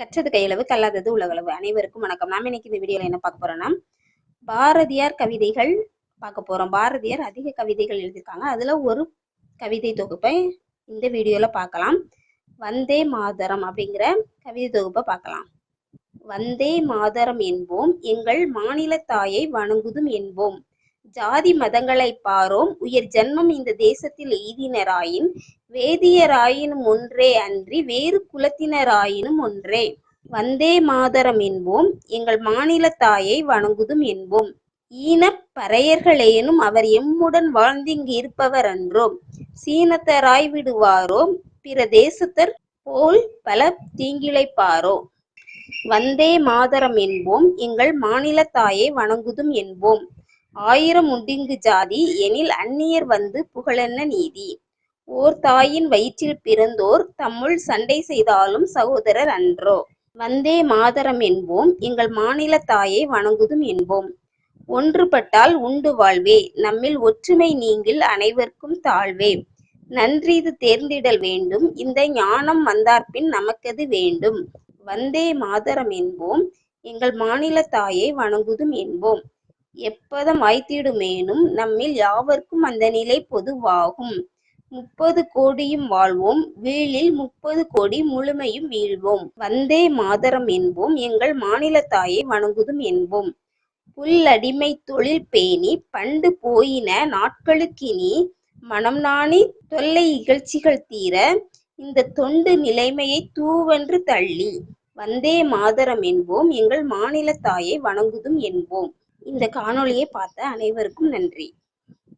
கற்றது கையளவு கல்லாதது உலகளவு. அனைவருக்கும் வணக்கம். நாம இன்னைக்கு இந்த வீடியோல என்ன பார்க்க போறோம்னா பாரதியார் கவிதைகள் பார்க்க போறோம். பாரதியார் அதிக கவிதைகள் எழுதியிருக்காங்க. அதுல ஒரு கவிதை தொகுப்பை இந்த வீடியோல பார்க்கலாம். வந்தே மாதரம் அப்படிங்கிற கவிதை தொகுப்பை பார்க்கலாம். வந்தே மாதரம் என்போம். எங்கள் மாநில தாயை வணங்குதும் என்போம். ஜாதி மதங்களை பாரோம். உயர் ஜன்மம் இந்த தேசத்தில் எய்தினராயின் வேதியராயினும் ஒன்றே அன்றி வேறு குலத்தினராயினும் ஒன்றே. வந்தே மாதரம் என்போம். எங்கள் மாநில தாயை வணங்குதும் என்போம். ஈனப் பறையர்களேனும் அவர் எம்முடன் வாழ்ந்திங்கு இருப்பவர் அன்றோம். சீனத்தராய் விடுவாரோ? பிற தேசத்தர் போல் பல தீங்கிழைப்பாரோ வந்தே மாதரம் என்போம். எங்கள் மாநில தாயை வணங்குதும் என்போம். ஆயிரம் உண்டிங்கு ஜாதி எனில் அந்நியர் வந்து புகழென்ன நீதி? ஓர் தாயின் வயிற்றில் பிறந்தோர் தம்முள் சண்டை செய்தாலும் சகோதரர் அன்றோ? வந்தே மாதரம் என்போம் எங்கள் மாநில தாயை வணங்குதும் என்போம். ஒன்றுபட்டால் உண்டு வாழ்வே நம்மில் ஒற்றுமை நீங்கில் அனைவருக்கும் தாழ்வே. நன்றீது தேர்ந்திடல் வேண்டும் இந்த ஞானம் வந்தார்பின் நமக்கது வேண்டும்? வந்தே மாதரம் என்போம் எங்கள் மாநில தாயை வணங்குதும் என்போம். எப்பதம் வாய்த்திடுமேனும் நம்மில் யாவர்க்கும் அந்த நிலை பொதுவாகும். முப்பது கோடியும் வாழ்வோம் வீழில் முப்பது கோடி முழுமையும் வீழ்வோம். வந்தே மாதரம் என்போம் எங்கள் மாநில தாயை வணங்குதும் என்போம். புல்லடிமை தொழில் பேணி பண்டு போயின நாட்களுக்கினி மனம் நாணி தொல்லை இகழ்ச்சிகள் தீர இந்த தொண்டு நிலைமையை தூவென்று தள்ளி வந்தே மாதரம் என்போம் எங்கள் மாநில தாயை வணங்குதும் என்போம். இந்த காணொளியை பார்த்த அனைவருக்கும் நன்றி.